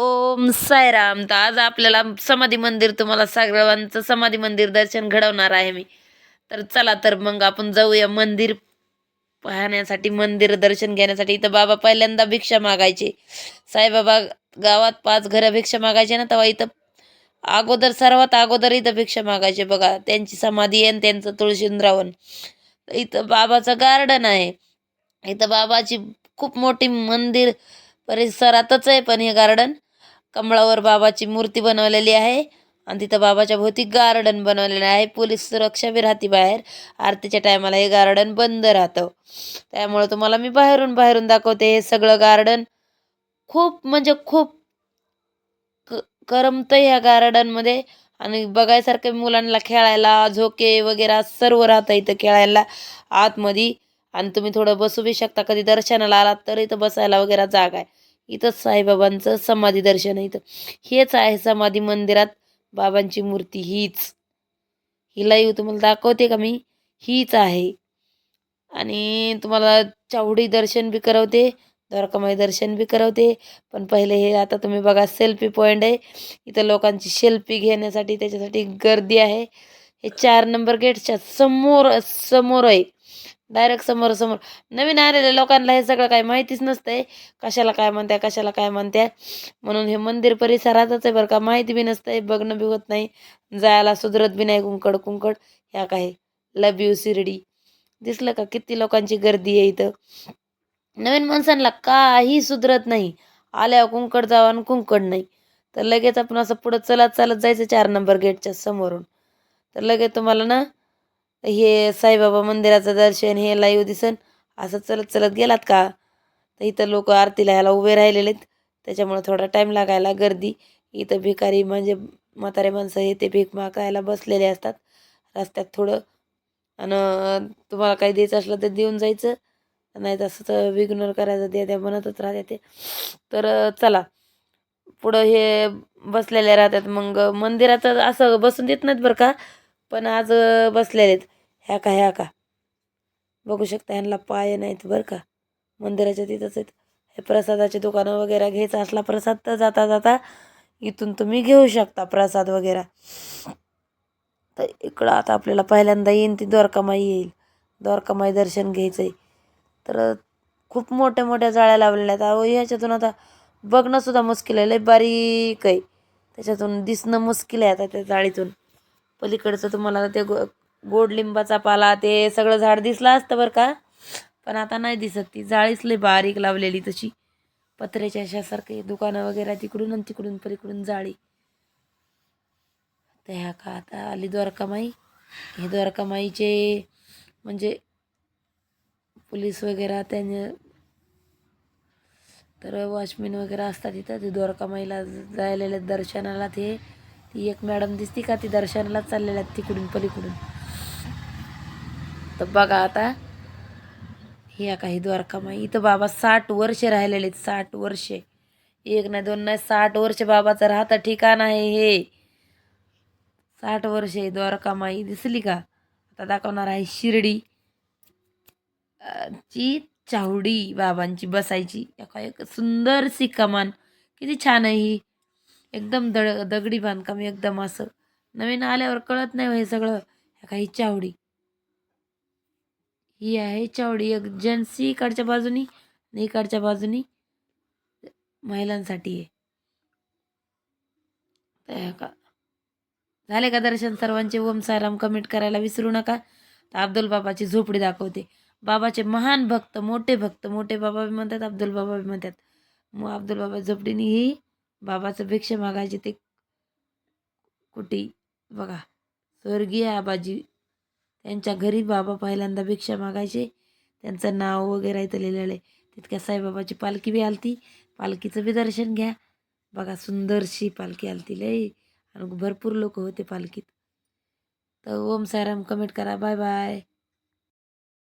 ओम सायराम तर आज आपल्याला समाधी मंदिर तुम्हाला सगळ्यांचं समाधी मंदिर दर्शन घडवणार आहे मी. तर चला तर मग आपण जाऊया मंदिर पाहण्यासाठी मंदिर दर्शन घेण्यासाठी. इथं बाबा पहिल्यांदा भिक्षा मागायचे. साईबाबा गावात पाच घरं भिक्षा मागायचे ना तेव्हा इथं अगोदर सर्वात अगोदर इथं भिक्षा मागायचे बघा. त्यांची समाधी आहे आणि त्यांचं तुळशींद्रावन इथं बाबाचं गार्डन आहे. इथं बाबाची खूप मोठी मंदिर परिसरातच आहे पण हे गार्डन कमळावर बाबाची मूर्ती बनवलेली आहे आणि तिथं बाबाच्या भोवती गार्डन बनवलेलं आहे. पोलीस सुरक्षा बी राहते बाहेर. आरतीच्या टायमाला हे गार्डन बंद राहतं. त्यामुळं तुम्हाला मी बाहेरून बाहेरून दाखवते. हे सगळं गार्डन खूप म्हणजे खूप क करमतं ह्या गार्डनमध्ये आणि बघायसारखं मुलांना खेळायला झोके वगैरे सर्व राहतं इथं खेळायला आतमध्ये. आणि तुम्ही थोडं बसू बी शकता. कधी दर्शनाला आलात तर इथं बसायला वगैरे जागा आहे. इथंच साईबाबांचं समाधी दर्शन आहे इथं. हेच आहे समाधी मंदिरात बाबांची मूर्ती हीच. हिला येऊ तुम्हाला दाखवते का मी? हीच आहे. आणि तुम्हाला चावडी दर्शन बी करवते द्वारकामाई दर्शन बी करवते. पण पहिले हे आता तुम्ही बघा सेल्फी पॉईंट आहे. इथं लोकांची सेल्फी घेण्यासाठी त्याच्यासाठी गर्दी आहे. हे चार नंबर गेटच्या समोर समोर आहे. डायरेक्ट समोर समोर नवीन आलेल्या लोकांना हे सगळं काही माहितीच नसतंय. कशाला काय म्हणत्या कशाला काय म्हणत्या? म्हणून हे मंदिर परिसरातच आहे बरं का. माहिती बी नसतंय बघणं बी होत नाही. जायला सुधरत बी नाही कुंकड कुंकड. ह्या काय? Love you Shirdi. दिसलं का किती लोकांची गर्दी आहे इथं? नवीन माणसांना काही सुधरत नाही. आल्या कुंकड जावं आणि कुंकड नाही. तर लगेच आपण असं पुढं चलत चालत जायचं चार नंबर गेटच्या समोरून. तर लगेच तुम्हाला ना हे साईबाबा मंदिराचं दर्शन हे लाईव्ह दिसन. असं चलत चलत गेलात का? तर इथं लोक आरतीला ह्याला उभे राहिलेले आहेत त्याच्यामुळं थोडा टाईम लागायला गर्दी. इथं भिकारी म्हणजे म्हातारे माणसं हे ते भीक मागायला बसलेले असतात. रस्त्यात थोडं. आणि तुम्हाला काही द्यायचं असलं तर देऊन जायचं. नाही तसं तर विग्नर करायचं. द्या त्या म्हणतच राहते ते. तर चला. पुढं हे बसलेले राहतात. मग मंदिराचं असं बसून देत नाहीत बरं का? पण आज बसलेले आहेत ह्या का ह्या का? बघू शकता ह्यांना पाय नाहीत बरं का. मंदिराच्या तिथंच आहेत. हे प्रसादाचे दुकानं वगैरे घ्यायचा असला प्रसाद तर जाता जाता इथून तुम्ही घेऊ शकता प्रसाद वगैरे. तर इकडं आता आपल्याला पहिल्यांदा येईन ती द्वारकामाई येईल. द्वारकामाई दर्शन घ्यायचं आहे तर खूप मोठ्या मोठ्या जाळ्या लावलेल्या आहेत. अहो ह्याच्यातून आता बघणंसुद्धा मुश्किल आहे. लय बारीक आहे. त्याच्यातून दिसणं मुश्किल आहे आता त्या जाळीतून. पलीकडचं तुम्हाला ते गो गोड लिंबाचा पाला ते सगळं झाड दिसलं असतं बरं का. पण आता नाही दिसत ती. जाळीच लय बारीक लावलेली तशी. पत्र्याच्या अशासारखी दुकानं वगैरे तिकडून आणि तिकडून पलीकडून जाळी. तर ह्या का आता आली द्वारकामाई. हे द्वारकामाईचे म्हणजे पोलीस वगैरे त्याने तर वॉचमॅन वगैरे असतात तिथं ते द्वारकामाईला जायलेले दर्शनाला ते. ती एक मॅडम दिसती का ती दर्शनाला चाललेल्या तिकडून पलीकडून. तर बघा आता ह्या काही द्वारकामाई इथं बाबा साठ वर्षे राहिलेले आहेत साठ वर्षे. एक नाही दोन नाही साठ वर्ष बाबाचं राहतं ठिकाण आहे हे. साठ वर्षे द्वारकामाई दिसली का? आता दाखवणार आहे शिर्डी. ची चावडी बाबांची बसायची. एक सुंदरशी कमान. किती छान आहे ही. एकदम दड दगडी बांधकाम एकदम असं. नवीन आल्यावर कळत नाही हो हे सगळं. ह्या काही चावडी. ही आहे चावडी एक जेंट्स इकडच्या बाजूनी आणि इकडच्या बाजूनी महिलांसाठी आहे. तर का झाले का दर्शन सर्वांचे? ओम साराम कमेंट करायला विसरू नका. तर अब्दुल बाबाची झोपडी दाखवते. बाबाचे महान भक्त मोठे भक्त मोठे बाबा बी म्हणतात अब्दुल बाबा बी म्हणतात. मग अब्दुल बाबा झोपडीने ही. बाबाचं भिक्षा मागायचे ते कुठे? बघा. स्वर्गीय आबाजी त्यांच्या घरी बाबा पहिल्यांदा भिक्षा मागायचे. त्यांचं नाव वगैरे इथं लिहिलेलं आहे. तितक्या साईबाबाची पालखी बी आलती. पालखीचं बी दर्शन घ्या. बघा सुंदरशी पालखी आलती लई. आणि भरपूर लोक होते पालखीत. तर ओम सायराम कमेंट करा. Bye bye.